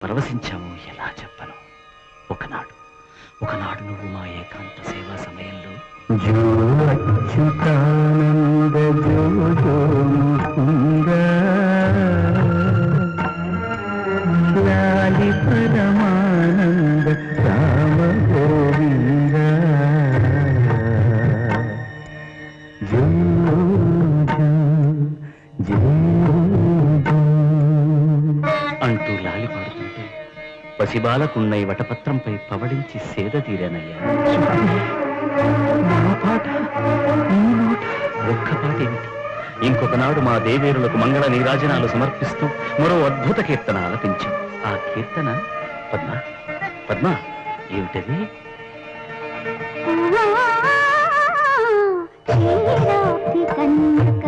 పరవశించామో ఎలా చెప్పను? ఒకనాడు ఒకనాడు నువ్వు మా ఏకాంత సేవా సమయంలో జో అచ్యుతానంద జో జో ముకుంద లాలి పరమానంద రామ గోవింద జో జో జో జో అంటూ లాలి పాడుతుంటే పసిబాలకున్నై వటపత్రంపై పవడించి సేద తీరానయ్యా. నా పాట నీ నోట ఒక్క పాట ఏమిటి? ఇంకొక నాడు మా దేవేరులకు మంగళ నీరాజనాలు సమర్పిస్తూ మరో అద్భుత కీర్తన ఆలపించు. ఆ కీర్తన పద్మ పద్మ ఏమిటది? కన్యక